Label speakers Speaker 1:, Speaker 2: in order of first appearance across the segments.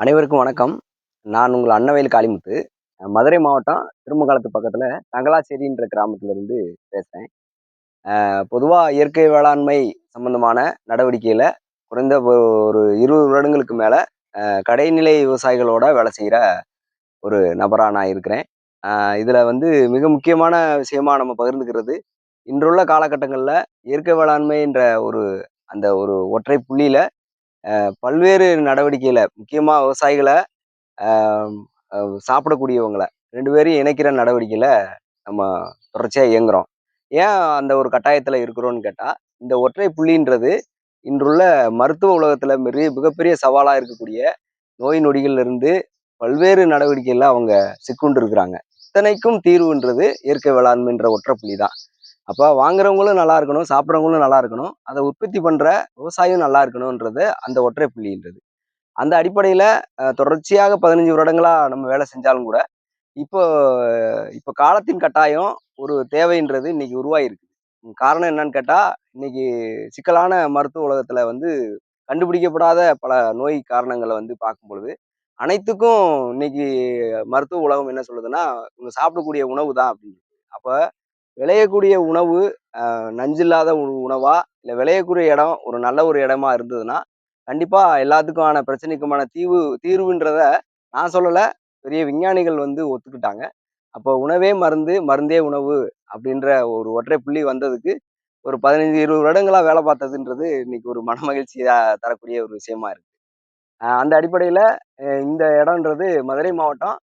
Speaker 1: அனைவருக்கும் வணக்கம். நான் உங்கள் அன்னவேல் காளிமுத்து. மதுரை மாவட்டம் திருமங்கலத்து பக்கத்தில் தங்கலாச்சேரின்ற கிராமத்திலிருந்து பேசுகிறேன் பொதுவாக இயற்கை வேளாண்மை சம்பந்தமான நடவடிக்கையில் குறைந்த ஒரு இருபது வருடங்களுக்கு மேலே கடைநிலை விவசாயிகளோட வேலை செய்கிற ஒரு நபராக நான் இருக்கிறேன். இதில் வந்து மிக முக்கியமான விஷயமா நம்ம பகிர்ந்துக்கிறது இன்றுள்ள காலகட்டங்களில் இயற்கை வேளாண்மைன்ற ஒரு அந்த ஒரு ஒற்றை புள்ளியில் பல்வேறு நடவடிக்கையில் முக்கியமாக விவசாயிகளை சாப்பிடக்கூடியவங்களை ரெண்டு பேரையும் இணைக்கிற நடவடிக்கையில் நம்ம தொடர்ச்சியாக இயங்குகிறோம் ஏன் அந்த ஒரு கட்டாயத்தில் இருக்கிறோன்னு கேட்டால் இந்த ஒற்றை புள்ளின்றது இன்றுள்ள மருத்துவ உலகத்தில் மிக மிகப்பெரிய சவாலாக இருக்கக்கூடிய நோய் நொடிகள்லேருந்து பல்வேறு நடவடிக்கைகளில் அவங்க சிக்குண்டு இருக்கிறாங்க இத்தனைக்கும் தீர்வுன்றது இயற்கை வேளாண்மைன்ற ஒற்றை புள்ளி தான் அப்போ வாங்குறவங்களும் நல்லா இருக்கணும் சாப்பிட்றவங்களும் நல்லா இருக்கணும். அதை உற்பத்தி பண்ணுற விவசாயம் நல்லா இருக்கணுன்றது அந்த ஒற்றை புள்ளின்றது. அந்த அடிப்படையில் தொடர்ச்சியாக பதினஞ்சு வருடங்களாக நம்ம வேலை செஞ்சாலும் கூட இப்போ இப்போ காலத்தின் கட்டாயம் ஒரு தேவைன்றது இன்னைக்கு உருவாகிருக்கு காரணம் என்னன்னு கேட்டால் இன்னைக்கு சிக்கலான மருத்துவ உலகத்தில் வந்து கண்டுபிடிக்கப்படாத பல நோய் காரணங்களை வந்து பார்க்கும் பொழுது அனைத்துக்கும் இன்னைக்கு மருத்துவ உலகம் என்ன சொல்லுதுன்னா இவங்க சாப்பிடக்கூடிய உணவு தான் அப்படின்னு. அப்போ விளையக்கூடிய உணவு நஞ்சில்லாத உணவா? இல்லை விளையக்கூடிய இடம் ஒரு நல்ல ஒரு இடமா இருந்ததுன்னா கண்டிப்பாக எல்லாத்துக்குமான பிரச்சனைக்குமான தீவு தீர்வுன்றத நான் சொல்லலை. பெரிய விஞ்ஞானிகள் வந்து ஒத்துக்கிட்டாங்க. அப்போ உணவே மருந்து மருந்தே உணவு அப்படின்ற ஒரு ஒற்றை புள்ளி வந்ததுக்கு ஒரு பதினஞ்சு இருபது வருடங்களா வேலை பார்த்ததுன்றது இன்னைக்கு ஒரு மனமகிழ்ச்சியாக தரக்கூடிய ஒரு விஷயமா இருக்கு. அந்த அடிப்படையில் இந்த இடம்ன்றது மதுரை மாவட்டம்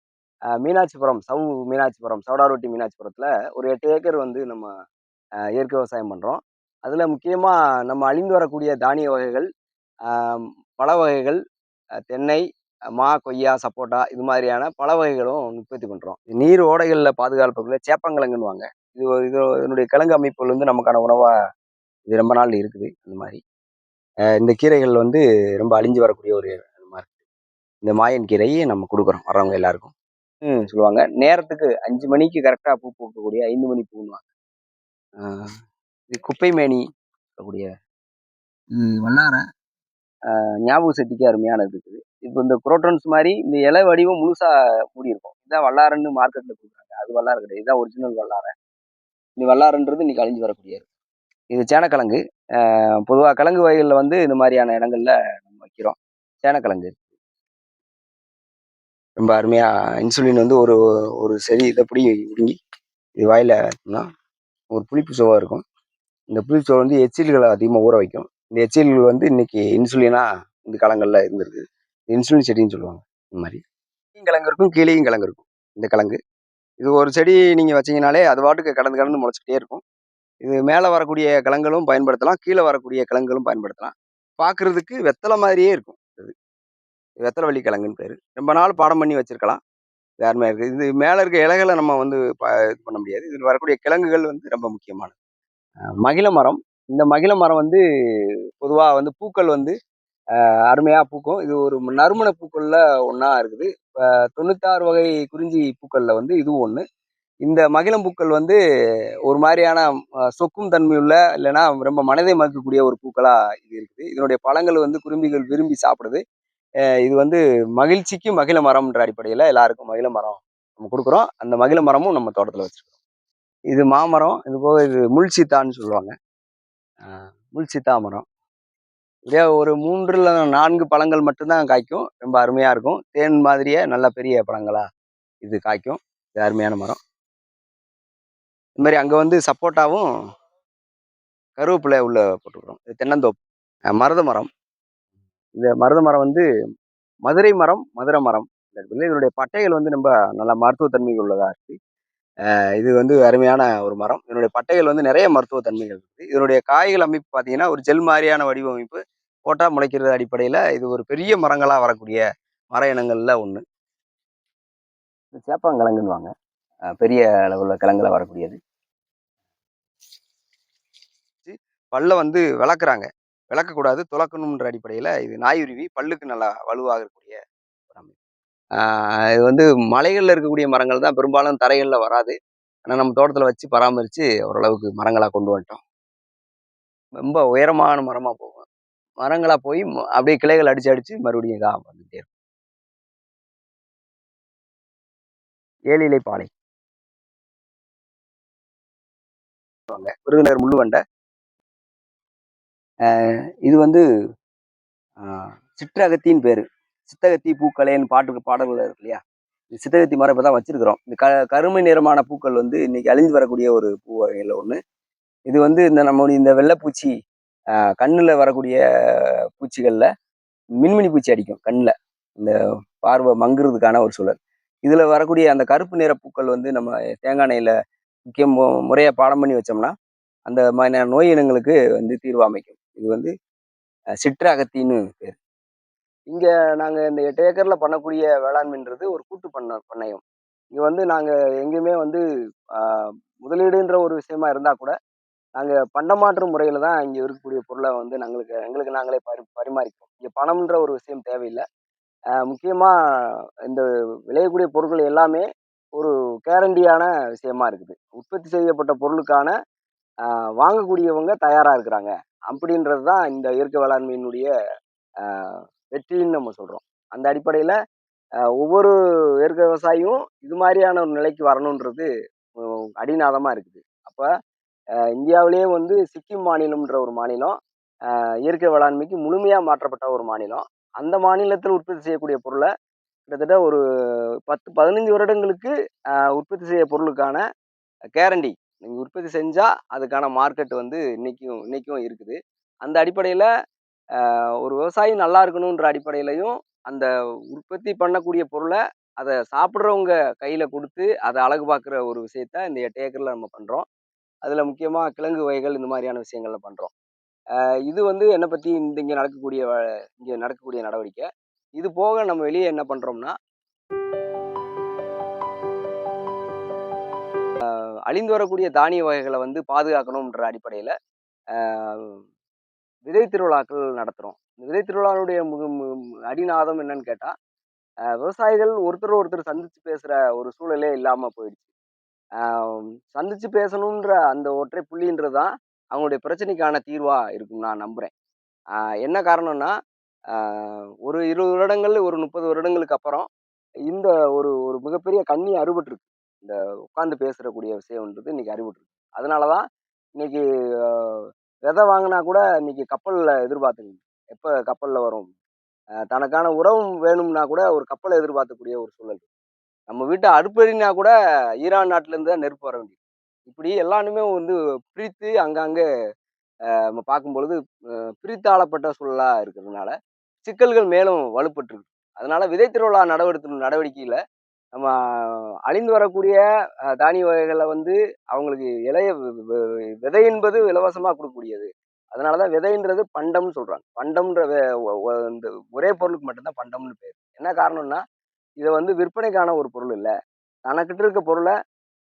Speaker 1: மீனாட்சிபுரம் சவு மீனாட்சிபுரம் சவுடாரொட்டி மீனாட்சிபுரத்தில் ஒரு எட்டு ஏக்கர் வந்து நம்ம இயற்கை விவசாயம் பண்ணுறோம் அதில் முக்கியமாக நம்ம அழிந்து வரக்கூடிய தானிய வகைகள் பழ வகைகள் தென்னை மா கொய்யா சப்போட்டா இது மாதிரியான பல வகைகளும் உற்பத்தி பண்ணுறோம் நீர் ஓடைகளில் பாதுகாப்புக்குள்ள சேப்பங்கிழங்குன்னுவாங்க இது இது இதனுடைய கிழங்கு அமைப்புகள் வந்து நமக்கான உணவாக இது ரொம்ப நாள் இருக்குது அந்த மாதிரி. இந்த கீரைகள் வந்து ரொம்ப அழிஞ்சு வரக்கூடிய ஒரு மாதிரி. இந்த மாயன் கீரையை நம்ம கொடுக்குறோம் வர்றவங்க எல்லாருக்கும். சொல்லுவாங்க. நேரத்துக்கு அஞ்சு மணிக்கு கரெக்டாக பூ பூக்கக்கூடிய ஐந்து மணி பூன்னுவாங்க. இது குப்பை மேனி சொல்லக்கூடிய இது வல்லார ஞாபக சக்திக்கு அருமையானது இருக்குது. இப்போ இந்த குரோட்டன்ஸ் மாதிரி இந்த இலை வடிவம் முழுசா மூடி இருக்கும் இதுதான் வல்லாரன்னு மார்க்கெட்டில் கொடுக்குறாங்க. அது வல்லார கிடையாது. இதுதான் ஒரிஜினல் வல்லார. இந்த வல்லாரன்றது இன்னைக்கு அழிஞ்சு வரக்கூடியது. இது சேனக்கிழங்கு. பொதுவாக கிழங்கு வகைகளில் வந்து இந்த மாதிரியான இடங்கள்ல நம்ம வைக்கிறோம். சேனக்கிழங்கு. ரொம்ப அருமையாக இன்சுலின் வந்து ஒரு ஒரு செடி இதை பிடி இடுங்கி இது வாயில் ஒரு புளிப்பு சுவை இருக்கும். இந்த புளிப்பு சுவை வந்து எச்சில்களை அதிகமாக ஊற வைக்கும். இந்த எச்சில்கள் வந்து இன்னைக்கு இன்சுலினாக இந்த காலங்களில் இருந்திருக்கு. இன்சுலின் செடின்னு சொல்லுவாங்க இந்த மாதிரி. கிழங்கு இருக்கும் கீழேயும் கிழங்கு இருக்கும் இந்த கிழங்கு இது ஒரு செடி நீங்கள் வச்சிங்கனாலே அது பாட்டுக்கு கடந்து கடந்து முளைச்சிக்கிட்டே இருக்கும். இது மேலே வரக்கூடிய கிழங்குகளும் பயன்படுத்தலாம் கீழே வரக்கூடிய கிழங்குகளும் பயன்படுத்தலாம். பார்க்குறதுக்கு வெத்தலை மாதிரியே இருக்கும். வெத்தலவள்ளி கிழங்குன்னு பேர். ரொம்ப நாள் பாடம் பண்ணி வச்சிருக்கலாம். வேறுமே இருக்குது இது மேலே இருக்க இலைகளை நம்ம வந்து இது பண்ண முடியாது. இதில் வரக்கூடிய கிழங்குகள் வந்து ரொம்ப முக்கியமானது. மகிழ மரம். இந்த மகிழ மரம் வந்து பொதுவாக வந்து பூக்கள் வந்து அருமையாக பூக்கும். இது ஒரு நறுமண பூக்களில் ஒன்றா இருக்குது. தொண்ணூத்தாறு வகை குறிஞ்சி பூக்களில் வந்து இதுவும் ஒன்று இந்த மகிழம் பூக்கள் வந்து ஒரு மாதிரியான சொக்கும் தன்மையுள்ள இல்லைன்னா ரொம்ப மனதை மறுக்கக்கூடிய ஒரு பூக்களாக இது இருக்குது. இதனுடைய பழங்கள் வந்து குரும்பிகள் விரும்பி சாப்பிடுது. இது வந்து மகிழ்ச்சிக்கு மகிழ மரம்ன்ற அடிப்படையில் எல்லாருக்கும் மகிழ மரம் நம்ம கொடுக்குறோம். அந்த மகிழ மரமும் நம்ம தோட்டத்தில் வச்சுருக்கோம். இது மாமரம் இது போக இது முள் சீத்தான்னு சொல்லுவாங்க. முள் சீத்தா மரம். இதே ஒரு மூன்றில் நான்கு பழங்கள் மட்டும்தான் காய்க்கும். ரொம்ப அருமையாக இருக்கும். தேன் மாதிரியே நல்ல பெரிய பழங்களாக இது காய்க்கும். இது அருமையான மரம். இது மாதிரி அங்கே வந்து சப்போட்டாவும் கருவேப்பிலை உள்ள போட்டுக்கிறோம். இது தென்னந்தோப்பு. மருத மரம். இந்த மருத மரம் வந்து மதுரை மரம் மதுரை மரம். இதனுடைய பட்டைகள் வந்து ரொம்ப நல்ல மருத்துவத்தன்மை உள்ளதாக இருக்குது இது வந்து அருமையான ஒரு மரம். இதனுடைய பட்டைகள் வந்து நிறைய மருத்துவ தன்மைகள் இருக்குது இதனுடைய காய்கள் அமைப்பு பார்த்தீங்கன்னா ஒரு ஜெல் மாதிரியான வடிவமைப்பு போட்டால் முளைக்கிறது அடிப்படையில் இது ஒரு பெரிய மரங்களாக வரக்கூடிய மர இனங்களில் ஒன்று சேப்பாங்கிழங்குன்னுவாங்க பெரிய அளவில் கிழங்குல வரக்கூடியது. பல்ல வந்து விளக்குறாங்க. விளக்கக்கூடாது துளக்கணுன்ற அடிப்படையில் இது நாயுருவி பல்லுக்கு நல்லா வலுவாக இருக்கக்கூடிய ஒரு அமைப்பு. இது வந்து மலைகளில் இருக்கக்கூடிய மரங்கள் தான் பெரும்பாலும் தரைகளில் வராது. ஆனால் நம்ம தோட்டத்தில் வச்சு பராமரித்து ஓரளவுக்கு மரங்களாக கொண்டு வந்துட்டோம். ரொம்ப உயரமான மரமாக போகும். மரங்களாக போய் அப்படியே கிளைகள் அடித்து அடித்து மறுபடியும் இதாக வந்துகிட்டே இருக்கும். ஏழிலை பாலை. விருதுநகர் முள்ளுவண்டை. இது வந்து சிற்றகத்தின்னு பேர். சித்தகத்தி பூக்கலைன்னு பாட்டுக்கு பாடல்கள் இருக்கு இல்லையா? சித்தகத்தி மரம் இப்போ தான் வச்சிருக்கிறோம். இந்த க கருமை நிறமான பூக்கள் வந்து இன்னைக்கு அழிஞ்சு வரக்கூடிய ஒரு பூ வகையில் ஒன்று இது வந்து இந்த நம்மளுடைய இந்த வெள்ளைப்பூச்சி கண்ணில் வரக்கூடிய பூச்சிகளில் மின்மினி பூச்சி அடிக்கும் கண்ணில். இந்த பார்வை மங்குறதுக்கான ஒரு சூழல். இதில் வரக்கூடிய அந்த கருப்பு நிற பூக்கள் வந்து நம்ம தேங்காய் எண்ணெயில் முக்கிய முறையாக பாடம் பண்ணி வச்சோம்னா அந்த மாதிரியான நோய் இனங்களுக்கு வந்து தீர்வு அமைக்கும். இது வந்து சிற்றகத்தின்னு சிற்ற அகத்தின்னு பேர். இங்கே நாங்கள் இந்த எட்டு ஏக்கரில் பண்ணக்கூடிய வேளாண்மைன்றது ஒரு கூட்டு பண்ண பண்ணையம். இங்கே வந்து நாங்கள் எங்கேயுமே வந்து முதலீடுன்ற ஒரு விஷயமா இருந்தால் கூட நாங்கள் பண்டமாற்று முறையில் தான் இங்கே இருக்கக்கூடிய பொருளை வந்து நாங்களுக்கு எங்களுக்கு நாங்களே பரி பரிமாறிக்கிறோம் இங்கே பணம்ன்ற ஒரு விஷயம் தேவையில்லை. முக்கியமாக இந்த விளையக்கூடிய பொருட்கள் எல்லாமே ஒரு கேரண்டியான விஷயமா இருக்குது. உற்பத்தி செய்யப்பட்ட பொருளுக்கான வாங்கக்கூடியவங்க தயாராக இருக்கிறாங்க. அப்படின்றது தான் இந்த இயற்கை வேளாண்மையினுடைய வெற்றின்னு நம்ம சொல்கிறோம் அந்த அடிப்படையில் ஒவ்வொரு இயற்கை விவசாயியும் இது மாதிரியான ஒரு நிலைக்கு வரணுன்றது அடிநாதமாக இருக்குது. அப்போ இந்தியாவிலேயே வந்து சிக்கிம் மாநிலம்ன்ற ஒரு மாநிலம் இயற்கை வேளாண்மைக்கு முழுமையாக மாற்றப்பட்ட ஒரு மாநிலம். அந்த மாநிலத்தில் உற்பத்தி செய்யக்கூடிய பொருளை கிட்டத்தட்ட ஒரு பத்து பதினஞ்சு வருடங்களுக்கு உற்பத்தி செய்ய பொருளுக்கான கேரண்டி. நீங்கள் உற்பத்தி செஞ்சால் அதுக்கான மார்க்கெட் வந்து இன்றைக்கும் இன்றைக்கும் இருக்குது. அந்த அடிப்படையில் ஒரு விவசாயி நல்லா இருக்கணுன்ற அடிப்படையிலையும் அந்த உற்பத்தி பண்ணக்கூடிய பொருளை அதை சாப்பிட்றவங்க கையில் கொடுத்து அதை அழகு பார்க்குற ஒரு விஷயத்த இந்த எட்டு ஏக்கரில் நம்ம பண்ணுறோம் அதில் முக்கியமாக கிழங்கு வகைகள் இந்த மாதிரியான விஷயங்கள்ல பண்ணுறோம் இது வந்து என்னை பற்றி இந்த இங்கே நடக்கக்கூடிய இங்கே நடக்கக்கூடிய நடவடிக்கை. இது போக நம்ம வெளியே என்ன பண்ணுறோம்னா அழிந்து வரக்கூடிய தானிய வகைகளை வந்து பாதுகாக்கணுன்ற அடிப்படையில் விதை திருவிழாக்கள் நடத்துகிறோம் இந்த விதை திருவிழாவுடைய முக மு- அடிநாதம் என்னன்னு கேட்டால் விவசாயிகள் ஒருத்தர் ஒருத்தர் சந்திச்சு பேசுகிற ஒரு சூழலே இல்லாமல் போயிடுச்சு. சந்தித்து சந்திச்சு பேசணுன்ற அந்த ஒற்றை புள்ளின்றது தான் அவங்களுடைய பிரச்சனைக்கான தீர்வாக இருக்கும் நான் நம்புகிறேன் என்ன காரணம்னா ஒரு இருபது வருடங்கள் ஒரு முப்பது வருடங்களுக்கு அப்புறம் இந்த ஒரு ஒரு மிகப்பெரிய கண்ணி அறுபட்டுருக்கு. இந்த உட்காந்து பேசுறக்கூடிய விஷயம்ன்றது இன்றைக்கி அறுபட்டுருக்கு அதனால தான் இன்னைக்கு விதை வாங்கினா கூட இன்னைக்கு கப்பலில் எதிர்பார்த்துங்க எப்போ கப்பலில் வரும்? தனக்கான உறவும் வேணும்னா கூட ஒரு கப்பலை எதிர்பார்க்கக்கூடிய ஒரு சூழல் நம்ம வீட்டை அடுப்பறினா கூட ஈரான் நாட்டிலேருந்து தான் நெருப்பு வர வேண்டியது. இப்படி எல்லாருமே வந்து பிரித்து அங்கங்கே நம்ம பார்க்கும் பொழுது பிரித்தாளப்பட்ட சூழலாக இருக்கிறதுனால சிக்கல்கள் மேலும் வலுப்பட்டுருக்கு. அதனால விதை திருவிழா நடவடிக்கை நடவடிக்கையில் நம்ம அழிந்து வரக்கூடிய தானிய வகைகளை வந்து அவங்களுக்கு இளைய விதை என்பது இலவசமாக கொடுக்கக்கூடியது. அதனால தான் விதைன்றது பண்டம்னு சொல்கிறாங்க பண்டம்ன்ற இந்த ஒரே பொருளுக்கு மட்டும்தான் பண்டம்னு பேர். என்ன காரணம்னா இதை வந்து விற்பனைக்கான ஒரு பொருள் இல்லை. தனக்கிட்ட இருக்க பொருளை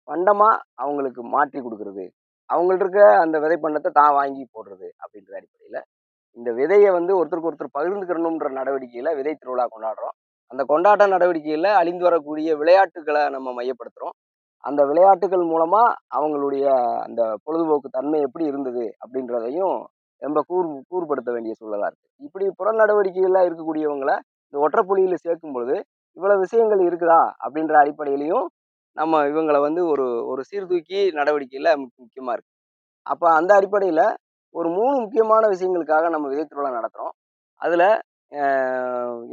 Speaker 1: பண்டமாக அவங்களுக்கு மாற்றி கொடுக்கறது. அவங்கள்ட்ட இருக்க அந்த விதை பண்டத்தை தான் வாங்கி போடுறது அப்படின்ற அடிப்படையில் இந்த விதையை வந்து ஒருத்தருக்கு ஒருத்தர் பகிர்ந்துக்கிறணுன்ற நடவடிக்கையில் விதை திருவிழா கொண்டாடுறோம். அந்த கொண்டாட்ட நடவடிக்கையில் அழிந்து வரக்கூடிய விளையாட்டுகளை நம்ம மையப்படுத்துகிறோம் அந்த விளையாட்டுகள் மூலமாக அவங்களுடைய அந்த பொழுதுபோக்கு தன்மை எப்படி இருந்தது அப்படின்றதையும் ரொம்ப கூர் கூர்படுத்த வேண்டிய சூழலாக இருக்குது இப்படி புற நடவடிக்கைகளாக இருக்கக்கூடியவங்களை இந்த ஒற்றைப்புலியில் சேர்க்கும் பொழுது இவ்வளோ விஷயங்கள் இருக்குதா அப்படின்ற அடிப்படையிலையும் நம்ம இவங்களை வந்து ஒரு ஒரு சீர்தூக்கி நடவடிக்கையில் முக்கியமாக இருக்குது அப்போ அந்த அடிப்படையில் ஒரு மூணு முக்கியமான விஷயங்களுக்காக நம்ம விதை திருவிழா நடத்துகிறோம் அதில்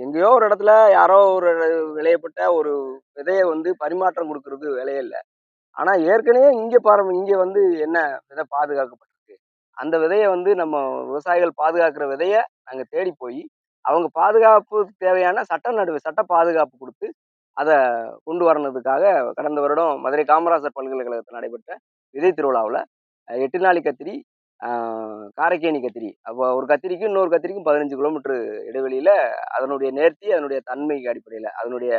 Speaker 1: எங்கேயோ ஒரு இடத்துல யாரோ ஒரு விளையப்பட்ட ஒரு விதையை வந்து பரிமாற்றம் கொடுக்கறது வேலையே இல்லை. ஆனால் ஏற்கனவே இங்கே பாரு இங்கே வந்து என்ன விதை பாதுகாக்கப்பட்டிருக்கு? அந்த விதையை வந்து நம்ம விவசாயிகள் பாதுகாக்கிற விதையை நாங்கள் தேடி போய் அவங்க பாதுகாப்பு தேவையான சட்ட நடுவு சட்ட பாதுகாப்பு கொடுத்து அதை கொண்டு வரணுதுக்காக கடந்த வருடம் மதுரை காமராசர் பல்கலைக்கழகத்தில் நடைபெற்ற விதை திருவிழாவில் எட்டு நாளி கத்திரி காரைக்கேணி கத்திரி. அப்போ ஒரு கத்திரிக்கும் இன்னொரு கத்திரிக்கும் பதினஞ்சு கிலோமீட்டர் இடைவெளியில் அதனுடைய நேர்த்தி அதனுடைய தன்மைக்கு அடிப்படையில் அதனுடைய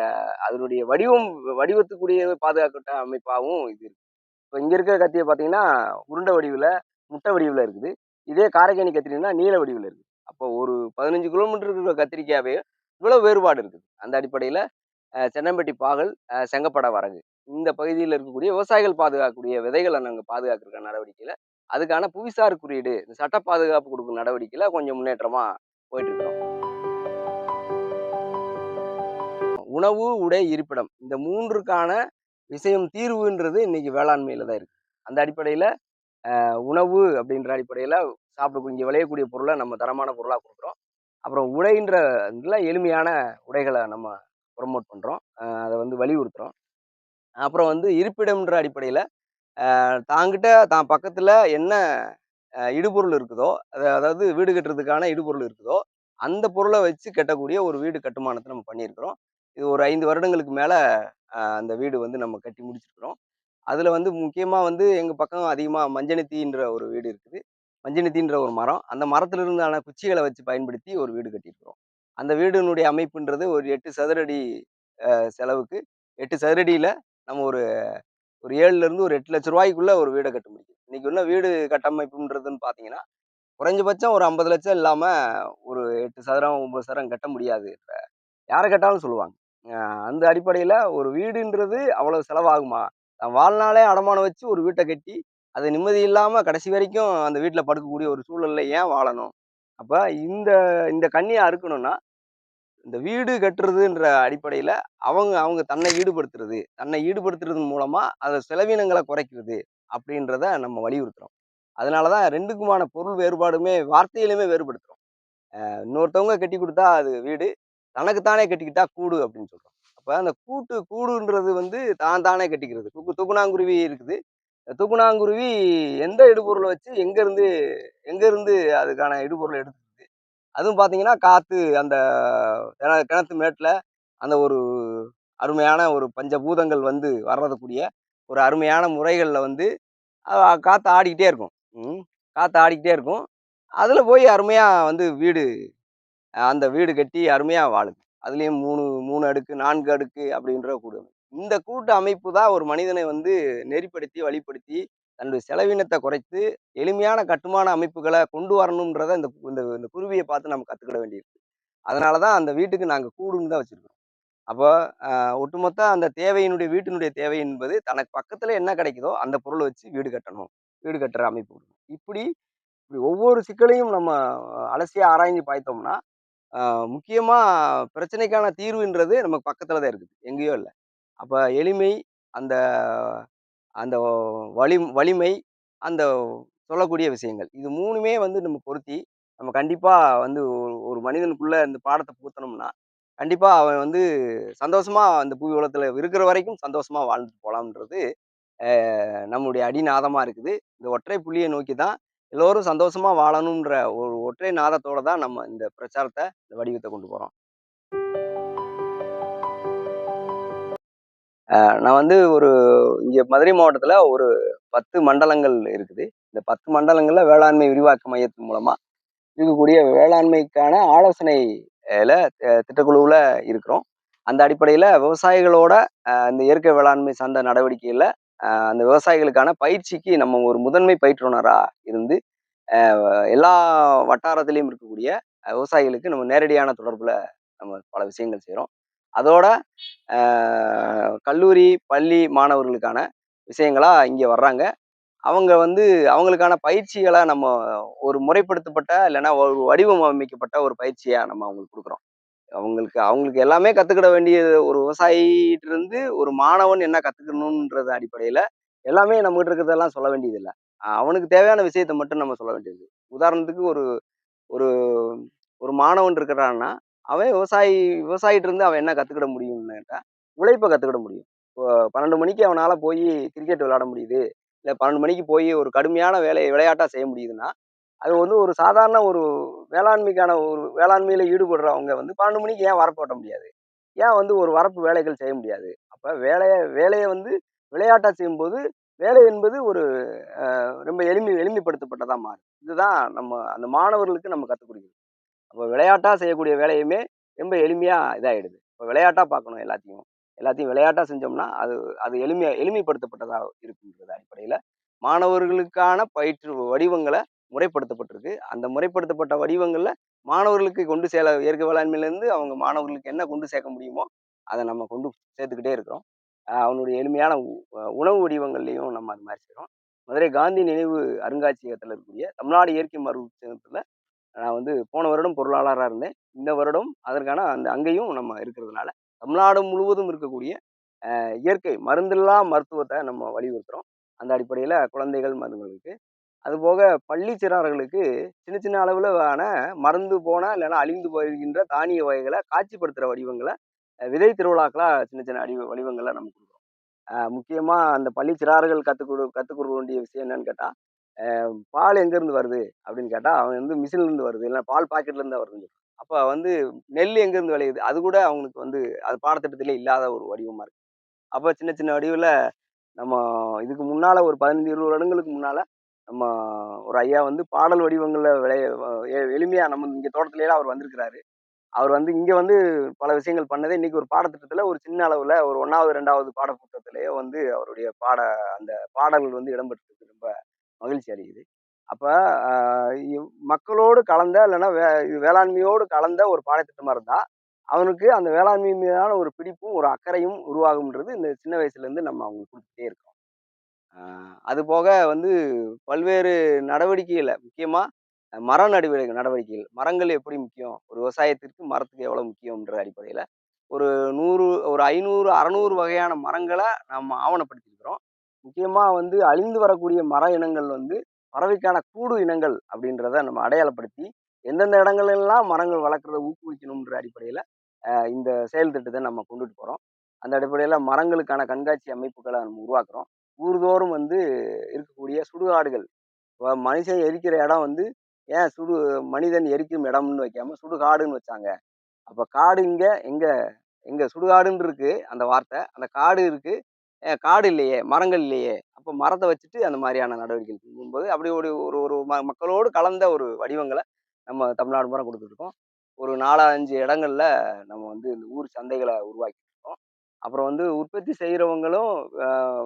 Speaker 1: அதனுடைய வடிவம் வடிவத்துக்குரிய பாதுகாக்கப்பட்ட அமைப்பாகவும் இது இருக்கு. இப்போ இங்கே இருக்கிற கத்தியை பார்த்தீங்கன்னா உருண்டை வடிவில் முட்டை வடிவில் இருக்குது. இதே காரைக்கேணி கத்திரினா நீல வடிவில் இருக்குது. அப்போ ஒரு பதினஞ்சு கிலோமீட்டர் இருக்கிற கத்திரிக்காவே இவ்வளோ வேறுபாடு இருக்குது. அந்த அடிப்படையில் சென்னம்பட்டி பாகல் செங்கப்பட வரகு. இந்த பகுதியில் இருக்கக்கூடிய விவசாயிகள் பாதுகாக்கக்கூடிய விதைகளை நாங்கள் பாதுகாக்கிற நடவடிக்கையில் அதுக்கான புவிசார் குறியீடு இந்த சட்ட பாதுகாப்பு கொடுக்கும் நடவடிக்கையில் கொஞ்சம் முன்னேற்றமாக போயிட்டு இருக்கிறோம் உணவு உடை இருப்பிடம் இந்த மூன்றுக்கான விஷயம் தீர்வுன்றது இன்னைக்கு வேளாண்மையில தான் இருக்கு. அந்த அடிப்படையில் உணவு அப்படின்ற அடிப்படையில் சாப்பிட இங்கே விளையக்கூடிய பொருளை நம்ம தரமான பொருளாக கொடுக்குறோம். அப்புறம் உடைன்ற எளிமையான உடைகளை நம்ம ப்ரொமோட் பண்ணுறோம் அதை வந்து வலியுறுத்துகிறோம் அப்புறம் வந்து இருப்பிடம்ன்ற அடிப்படையில் தாங்கிட்ட தான் பக்கத்தில் என்ன இடுபொருள் இருக்குதோ அதாவது வீடு கட்டுறதுக்கான இடுபொருள் இருக்குதோ அந்த பொருளை வச்சு கட்டக்கூடிய ஒரு வீடு கட்டுமானத்தை நம்ம பண்ணியிருக்கிறோம். இது ஒரு ஐந்து வருடங்களுக்கு மேலே அந்த வீடு வந்து நம்ம கட்டி முடிச்சிருக்கிறோம். அதில் வந்து முக்கியமாக வந்து எங்கள் பக்கம் அதிகமாக மஞ்சனித்தின்ற ஒரு வீடு இருக்குது. மஞ்சனித்தின்ற ஒரு மரம். அந்த மரத்தில் இருந்தான குச்சிகளை வச்சு பயன்படுத்தி ஒரு வீடு கட்டியிருக்கிறோம். அந்த வீடினுடைய அமைப்புன்றது ஒரு எட்டு சதுரடி செலவுக்கு எட்டு சதுரடியில் நம்ம ஒரு ஒரு ஏழுலேருந்து ஒரு எட்டு லட்ச ரூபாய்க்குள்ளே ஒரு வீடை கட்ட முடியும் இன்றைக்கி உள்ள வீடு கட்டமைப்புன்றதுன்னு பார்த்தீங்கன்னா குறைஞ்சபட்சம் ஒரு ஐம்பது லட்சம் இல்லாமல் ஒரு எட்டு சதுரம் ஒம்பது சதுரம் கட்ட முடியாது யாரை கேட்டாலும் சொல்லுவாங்க. அந்த அடிப்படையில் ஒரு வீடுன்றது அவ்வளோ செலவாகுமா? நான் வாழ்நாளே அடமானம் வச்சு ஒரு வீட்டை கட்டி அது நிம்மதி இல்லாமல் கடைசி வரைக்கும் அந்த வீட்டில் படுக்கக்கூடிய ஒரு சூழலில் ஏன் வாழணும்? அப்போ இந்த இந்த கண்ணியை அறுக்கணும்னா இந்த வீடு கட்டுறதுன்ற அடிப்படையில் அவங்க அவங்க தன்னை ஈடுபடுத்துறது தன்னை ஈடுபடுத்துறது மூலமாக அதை செலவினங்களை குறைக்கிறது அப்படின்றத நம்ம வலியுறுத்துகிறோம் அதனால தான் ரெண்டுக்குமான பொருள் வேறுபாடுமே வார்த்தையிலுமே வேறுபடுத்துறோம். இன்னொருத்தவங்க கட்டி கொடுத்தா அது வீடு தனக்குத்தானே கட்டிக்கிட்டா கூடு அப்படின்னு சொல்கிறோம் அப்போ அந்த கூட்டு கூடுன்றது வந்து தான் தானே கட்டிக்கிறது. தூக்கு தூக்குனாங்குருவி இருக்குது. இந்த தூக்குனாங்குருவி எந்த இடுபொருளை வச்சு எங்கேருந்து எங்கேருந்து அதுக்கான இடுபொருளை எடுத்து அதுவும் பார்த்தீங்கன்னா காற்று அந்த கிண- கிணத்து மேட்டில் அந்த ஒரு அருமையான ஒரு பஞ்சபூதங்கள் வந்து வர்றதுக்கூடிய ஒரு அருமையான முறைகளில் வந்து காற்று ஆடிக்கிட்டே இருக்கும். காற்று ஆடிக்கிட்டே இருக்கும். அதில் போய் அருமையாக வந்து வீடு அந்த வீடு கட்டி அருமையாக வாழுது. அதுலேயும் மூணு மூணு அடுக்கு நான்கு அடுக்கு அப்படின்ற கூடு. இந்த கூட்டு அமைப்பு தான் ஒரு மனிதனை வந்து நெறிப்படுத்தி வழிப்படுத்தி தன்னுடைய செலவினத்தை குறைத்து எளிமையான கட்டுமான அமைப்புகளை கொண்டு வரணுன்றத இந்த இந்த இந்த குருவியை பார்த்து நம்ம கற்றுக்கிட வேண்டியிருக்கு. அதனால தான் அந்த வீட்டுக்கு நாங்கள் கூடுன்னு தான் வச்சுருக்கோம். அப்போ ஒட்டுமொத்த அந்த தேவையினுடைய வீட்டினுடைய தேவை என்பது தனக்கு பக்கத்தில் என்ன கிடைக்குதோ அந்த பொருளை வச்சு வீடு கட்டணும் வீடு கட்டுற அமைப்பு கொடுக்கணும். இப்படி இப்படி ஒவ்வொரு சிக்கலையும் நம்ம அலசியாக ஆராய்ஞ்சு பார்த்தோம்னா முக்கியமாக பிரச்சனைக்கான தீர்வுன்றது நமக்கு பக்கத்தில் தான் இருக்குது. எங்கேயோ இல்லை. அப்போ எளிமை அந்த அந்த வலி வலிமை அந்த சொல்லக்கூடிய விஷயங்கள். இது மூணுமே வந்து நம்ம பொருத்தி நம்ம கண்டிப்பாக வந்து ஒரு மனிதனுக்குள்ளே இந்த பாடத்தை புகுத்தணும்னா கண்டிப்பாக அவன் வந்து சந்தோஷமாக அந்த புவி உலகத்தில் இருக்கிற வரைக்கும் சந்தோஷமாக வாழ்ந்துட்டு போகலாம்ன்றது நம்முடைய நம்மளுடைய இருக்குது. இந்த ஒற்றை புள்ளியை நோக்கி தான் எல்லோரும் சந்தோஷமாக வாழணுன்ற ஒரு ஒற்றை நாதத்தோடு தான் நம்ம இந்த பிரச்சாரத்தை இந்த வடிவத்தை கொண்டு போகிறோம் நான் வந்து ஒரு இங்கே மதுரை மாவட்டத்தில் ஒரு பத்து மண்டலங்கள் இருக்குது. இந்த பத்து மண்டலங்களில் வேளாண்மை விரிவாக்க மையத்தின் மூலமாக இருக்கக்கூடிய வேளாண்மைக்கான ஆலோசனை திட்டக்குழுவில் இருக்கிறோம். அந்த அடிப்படையில் விவசாயிகளோட இந்த இயற்கை வேளாண்மை சார்ந்த நடவடிக்கையில் அந்த விவசாயிகளுக்கான பயிற்சிக்கு நம்ம ஒரு முதன்மை பயிற்றுனராக இருந்து எல்லா வட்டாரத்திலையும் இருக்கக்கூடிய விவசாயிகளுக்கு நம்ம நேரடியான தொடர்பில் நம்ம பல விஷயங்கள் செய்கிறோம் அதோட கல்லூரி பள்ளி மாணவர்களுக்கான விஷயங்களா இங்கே வர்றாங்க. அவங்க வந்து அவங்களுக்கான பயிற்சிகளை நம்ம ஒரு முறைப்படுத்தப்பட்ட இல்லைன்னா ஒரு வடிவம் அமைக்கப்பட்ட ஒரு பயிற்சியாக நம்ம அவங்களுக்கு கொடுக்குறோம். அவங்களுக்கு அவங்களுக்கு எல்லாமே கற்றுக்கிட வேண்டிய ஒரு விவசாயிட்டிருந்து ஒரு மாணவன் என்ன கற்றுக்கணுன்றது அடிப்படையில் எல்லாமே நம்மகிட்ட இருக்கிறதெல்லாம் சொல்ல வேண்டியதில்லை. அவனுக்கு தேவையான விஷயத்தை மட்டும் நம்ம சொல்ல வேண்டியது. உதாரணத்துக்கு ஒரு ஒரு ஒரு மாணவன் இருக்கிறான்னா அவன் விவசாயி விவசாயிட்டு இருந்து அவன் என்ன கத்துக்கிட முடியும்னு கேட்டா உழைப்பை கத்துக்கிட முடியும். இப்போ பன்னெண்டு மணிக்கு அவனால போய் கிரிக்கெட் விளையாட முடியுது. இல்லை பன்னெண்டு மணிக்கு போய் ஒரு கடுமையான வேலையை விளையாட்டா செய்ய முடியுதுன்னா அது வந்து ஒரு சாதாரண ஒரு வேளாண்மைக்கான ஒரு வேளாண்மையில ஈடுபடுறவங்க வந்து பன்னெண்டு மணிக்கு ஏன் வரப்பு ஓட்ட முடியாது? ஏன் வந்து ஒரு வரப்பு வேலைகள் செய்ய முடியாது? அப்ப வேலையை வேலையை வந்து விளையாட்டா செய்யும்போது வேலை என்பது ஒரு ரொம்ப எளிமை எளிமைப்படுத்தப்பட்டதா மாறும். இதுதான் நம்ம அந்த மாணவர்களுக்கு நம்ம கற்றுக் கொடுக்கணும் அப்போ விளையாட்டாக செய்யக்கூடிய வேலையுமே ரொம்ப எளிமையாக இதாகிடுது இப்போ விளையாட்டாக பார்க்கணும் எல்லாத்தையும். எல்லாத்தையும் விளையாட்டாக செஞ்சோம்னா அது அது எளிமையாக எளிமைப்படுத்தப்பட்டதாக இருக்குன்றது அடிப்படையில் மாணவர்களுக்கான பயிற்று வடிவங்களை முறைப்படுத்தப்பட்டிருக்கு. அந்த முறைப்படுத்தப்பட்ட வடிவங்களில் மாணவர்களுக்கு கொண்டு சேர இயற்கை வேளாண்மையிலேருந்து அவங்க மாணவர்களுக்கு என்ன கொண்டு சேர்க்க முடியுமோ அதை நம்ம கொண்டு சேர்த்துக்கிட்டே இருக்கிறோம். அவனுடைய எளிமையான உ- உணவு வடிவங்கள்லையும் நம்ம அது மாதிரி செய்கிறோம் மதுரை காந்தி நினைவு அருங்காட்சியகத்தில் இருக்கக்கூடிய தமிழ்நாடு இயற்கை மருத்துவத்தில் நான் வந்து போன வருடம் பொருளாளராக இருந்தேன். இந்த வருடம் அதற்கான அந்த அங்கேயும் நம்ம இருக்கிறதுனால தமிழ்நாடு முழுவதும் இருக்கக்கூடிய இயற்கை மருந்தில்லா மருத்துவத்தை நம்ம வலியுறுத்துகிறோம் அந்த அடிப்படையில் குழந்தைகள் மருந்துகளுக்கு அதுபோக பள்ளி சிறார்களுக்கு சின்ன சின்ன அளவில் ஆன மறந்து போன இல்லைன்னா அழிந்து போகின்ற தானிய வகைகளை காட்சிப்படுத்துகிற வடிவங்களை விதை திருவிழாக்களாக சின்ன சின்ன அடி வடிவங்களை நம்ம கொடுக்குறோம். முக்கியமாக அந்த பள்ளி சிறார்கள் கற்றுக்கொடு கற்றுக்கொடுக்க வேண்டிய விஷயம் என்னன்னு கேட்டால் பால் எங்கேருந்து வருது? அப்படின்னு கேட்டால் அவன் வந்து மிஷின்லேருந்து வருது. இல்லை பால் பாக்கெட்லேருந்து வருது அப்போ வந்து நெல் எங்கேருந்து விளையுது? அது கூட அவங்களுக்கு வந்து அது பாடத்திட்டத்திலே இல்லாத ஒரு வடிவமாக இருக்குது அப்போ சின்ன சின்ன வடிவில் நம்ம இதுக்கு முன்னால் ஒரு பதினஞ்சு இருபது வருடங்களுக்கு முன்னால் நம்ம ஒரு ஐயா வந்து பாடல் வடிவங்களில் விளைய எளிமையாக நம்ம இங்கே தோட்டத்திலேயே அவர் வந்திருக்கிறாரு. அவர் வந்து இங்கே வந்து பல விஷயங்கள் பண்ணதை இன்னைக்கு ஒரு பாடத்திட்டத்தில் ஒரு சின்ன அளவில் ஒரு ஒன்றாவது ரெண்டாவது பாடப்புத்தகத்திலேயே வந்து அவருடைய பாட அந்த பாடல்கள் வந்து இடம்பெற்றிருக்கு. ரொம்ப மகிழ்ச்சி அடையுது அப்போ மக்களோடு கலந்த இல்லைன்னா வே வேளாண்மையோடு கலந்த ஒரு பாடத்திட்டமாக இருந்தால் அவனுக்கு அந்த வேளாண்மை மீதான ஒரு பிடிப்பும் ஒரு அக்கறையும் உருவாகும்ன்றது இந்த சின்ன வயசுலேருந்து நம்ம அவங்களுக்கு கொடுத்துட்டே இருக்கோம். அதுபோக அது போக வந்து பல்வேறு நடவடிக்கைகளை முக்கியமாக மர நடவடிக்கை நடவடிக்கைகள் மரங்கள் எப்படி முக்கியம் ஒரு விவசாயத்திற்கு மரத்துக்கு எவ்வளோ முக்கியம்ன்ற அடிப்படையில் ஒரு நூறு ஒரு ஐநூறு அறநூறு வகையான மரங்களை நம்ம ஆவணப்படுத்திருக்கிறோம் முக்கியமாக வந்து அழிந்து வரக்கூடிய மர இனங்கள் வந்து பறவைக்கான கூடு இனங்கள் அப்படின்றத நம்ம அடையாளப்படுத்தி எந்தெந்த இடங்கள்லாம் மரங்கள் வளர்க்குறத ஊக்குவிக்கணுன்ற அடிப்படையில் இந்த செயல் திட்டத்தை நம்ம கொண்டுட்டு போகிறோம் அந்த அடிப்படையில் மரங்களுக்கான கண்காட்சி அமைப்புகளை நம்ம உருவாக்குறோம். ஊர்தோறும் வந்து இருக்கக்கூடிய சுடுகாடுகள். இப்போ மனுஷன் எரிக்கிற இடம் வந்து ஏன் சுடு மனிதன் எரிக்கும் இடம்னு வைக்காம சுடுகாடுன்னு வச்சாங்க. அப்போ காடு இங்கே எங்கே எங்கே சுடுகாடுன்னு இருக்குது அந்த வார்த்தை. அந்த காடு இருக்குது காடு இல்லையே மரங்கள் இல்லையே அப்போ மரத்தை வச்சுட்டு அந்த மாதிரியான நடவடிக்கைகள் போகும்போது அப்படி ஒரு ஒரு ஒரு ம மக்களோடு கலந்த ஒரு வடிவங்களை நம்ம தமிழ்நாடு முறை கொடுத்துட்ருக்கோம். ஒரு நாலஞ்சு அஞ்சு இடங்கள்ல நம்ம வந்து இந்த ஊர் சந்தைகளை உருவாக்கிட்டு இருக்கோம் அப்புறம் வந்து உற்பத்தி செய்கிறவங்களும்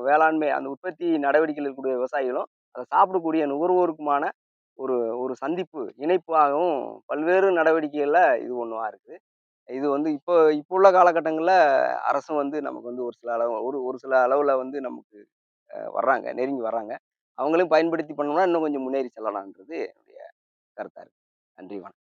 Speaker 1: வேளாண்மை அந்த உற்பத்தி நடவடிக்கையில் இருக்கக்கூடிய விவசாயிகளும் அதை சாப்பிடக்கூடிய நுகர்வோருக்குமான ஒரு ஒரு சந்திப்பு இணைப்பாகவும் பல்வேறு நடவடிக்கைகளில் இது ஒன்றுவா இருக்குது. இது வந்து இப்போ இப்போ உள்ள காலகட்டங்களில் அரசும் வந்து நமக்கு வந்து ஒரு சில அளவு ஒரு ஒரு சில அளவில் வந்து நமக்கு வர்றாங்க நெருங்கி வர்றாங்க. அவங்களையும் பயன்படுத்தி பண்ணோம்னா இன்னும் கொஞ்சம் முன்னேறி செல்லலாம்ன்றது என்னுடைய கருத்தாக இருக்குது நன்றி வணக்கம்.